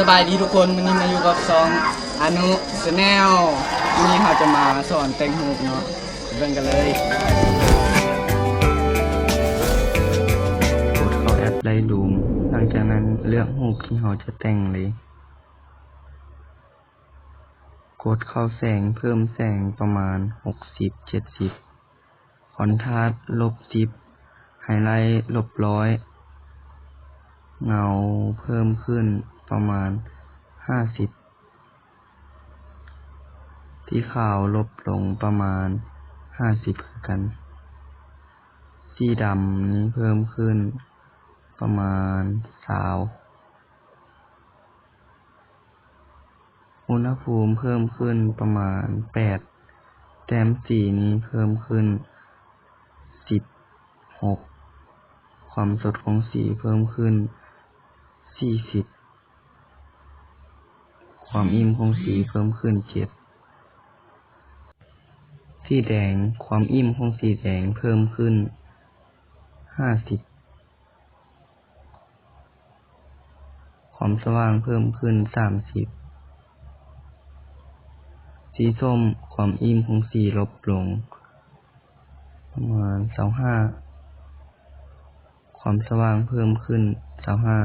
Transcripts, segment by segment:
สบายดีทุกคนวันนี้มาอยู่กับซองอนุสแนลวันนี้เราจะมาสอนแต่งหูเนาะเริ่มกันเลยกดเข้าแอปไลท์รูมหลังจากนั้นเลือกรูที่เราจะแต่งเลย กดเข้าแสงเพิ่มแสงประมาณ60-70คอนทราสต์ลบ10ไฮไลท์ลบร้อยเงาเพิ่มขึ้น ประมาณ50ที่ขาวลบลงประมาณ50คือกัน สีดำนี้เพิ่มขึ้นประมาณสาว อุณหภูมิเพิ่มขึ้นประมาณแปด แต้มสีนี้เพิ่มขึ้นสิบหก ความสดของสีเพิ่มขึ้นสี่สิบ ความอิ่มของสีเพิ่มขึ้นเจ็ดสีแดงความอิ่มของสีแดงเพิ่มขึ้นห้าสิบความสว่างเพิ่มขึ้นสามสิบสีส้มความอิ่มของสีลดลง ประมาณสาห้าความสว่างเพิ่มขึ้นสาห้า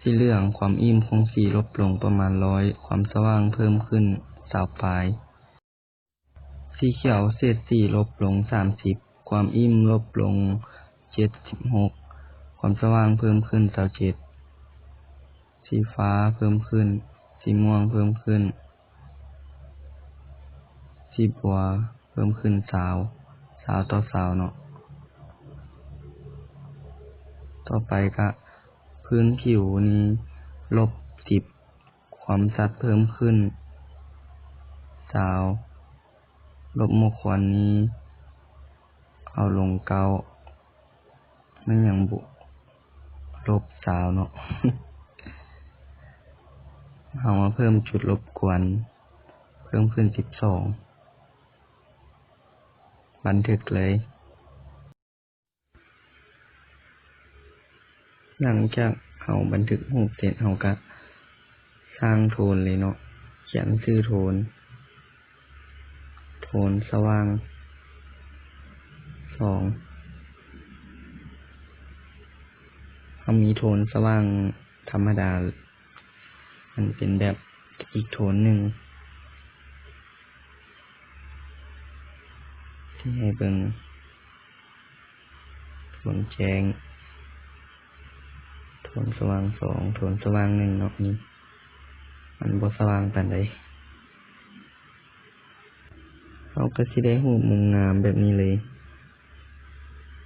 สีเหลืองความอิ่มของสีลดลงประมาณร้อยความสว่างเพิ่มขึ้นสาวปลาย สีเขียวเศษสีลบลงสามสิบความอิ่มลบลงเจ็ดสิบหกความสว่างเพิ่มขึ้นสาวเจ็ดสีฟ้าเพิ่มขึ้น สีม่วงเพิ่มขึ้น สีบัวเพิ่มขึ้นสาว สาวต่อสาวเนาะต่อไปก็ พื้นผิวนี้ลบสิบ ความสัดเพิ่มขึ้น สาว ลบหมกควันนี้ เอาลงเกาไม่นยังบุ ลบสาวเนาะเอามาเพิ่มจุดรบกวน เพิ่มขึ้นสิบสอง บันทึกเลย หลังจาก เอาบันทึกรูปเสร็จเราก็สร้างโทนเลยเนาะเขียนชื่อโทน โทนสว่างสองเขามีโทนสว่างธรรมดา มันเป็นแบบอีกโทนหนึ่งที่ให้เบิ่งโทนแจ้ง นสว่างสองโทนสว่างหนึ่งเนาะนี่มันบ่สว่างปานใดเราก็สิได้หูมุงงามแบบนี้เลย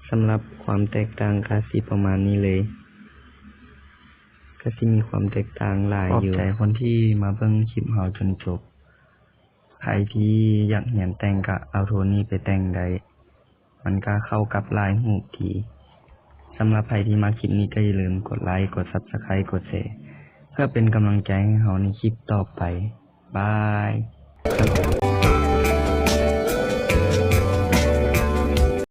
สำหรับความแตกต่างก็สิประมาณนี้เลย ก็สิมีความแตกต่างหลายอยู่ขอบใจคนที่มาเบิ่งคลิปเฮาจนจบใครที่อยากเหียนแต่งก็เอาโทนนี้ไปแต่งได้มันก็เข้ากับลายหูดี สำหรับใครที่มาคลิปนี้ก็อย่าลืมกดไลค์ กด Subscribe กดแชร์เพื่อเป็นกำลังใจให้เราในคลิปต่อไป บาย